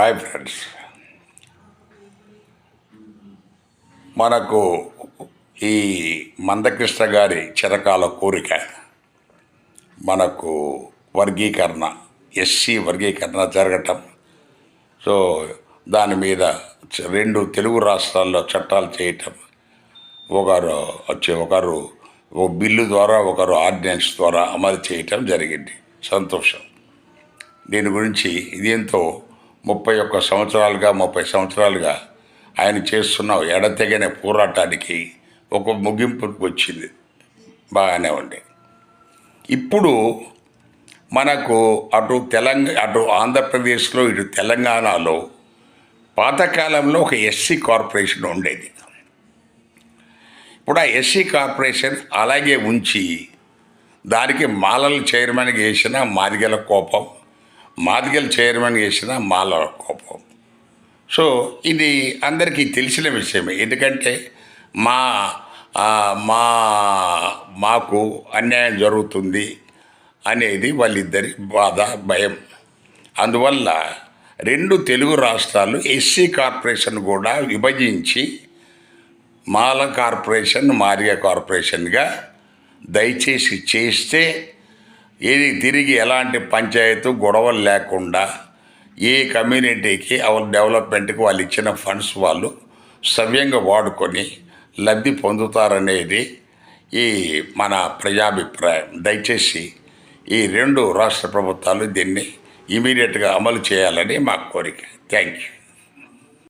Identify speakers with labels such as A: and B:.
A: Hi friends. మనకు ఈ మందకృష్ణ గారి చిరకాల కోరిక మనకు వర్గీకరణ ఎస్సీ వర్గీకరణ జరగటం. సో దాని మీద రెండు తెలుగు రాష్ట్రాల్లో చట్టాలు చేయటం. ఒకరు వచ్చి ఒకరు ఓ బిల్లు ద్వారా ఒకరు ఆర్డినెన్స్ ద్వారా అమలు చేయటం జరిగింది. సంతోషం. దీని గురించి ఇదేంతో ముప్పై ఒక్క సంవత్సరాలుగా ముప్పై సంవత్సరాలుగా ఆయన చేస్తున్న ఎడతెగని పోరాటానికి ఒక ముగింపు వచ్చింది. బాగానే ఉంది. ఇప్పుడు మనకు అటు తెలంగాణ అటు ఆంధ్రప్రదేశ్లో ఇటు తెలంగాణలో పాతకాలంలో ఒక ఎస్సీ కార్పొరేషన్ ఉండేది. ఇప్పుడు ఆ ఎస్సీ కార్పొరేషన్ అలాగే ఉంచి దానికి మాలల చైర్మన్గా వేసిన మాదిగల కోపం మాదిగల్ చైర్మన్ చేసిన మాల కోపం. సో ఇది అందరికీ తెలిసిన విషయమే. ఎందుకంటే మా మా మాకు అన్యాయం జరుగుతుంది అనేది వాళ్ళిద్దరి బాధ భయం. అందువల్ల రెండు తెలుగు రాష్ట్రాలు ఎస్సీ కార్పొరేషన్ కూడా విభజించి మాల కార్పొరేషన్ మారిగా కార్పొరేషన్గా దయచేసి చేస్తే ఏది తిరిగి ఎలాంటి పంచాయతీ గొడవలు లేకుండా ఏ కమ్యూనిటీకి వాళ్ళ డెవలప్మెంట్కి వాళ్ళు ఇచ్చిన ఫండ్స్ వాళ్ళు సవ్యంగా వాడుకొని లబ్ధి పొందుతారనేది ఈ మన ప్రజాభిప్రాయం. దయచేసి ఈ రెండు రాష్ట్ర ప్రభుత్వాలు దీన్ని ఇమీడియట్గా అమలు చేయాలని మా కోరిక. Thank you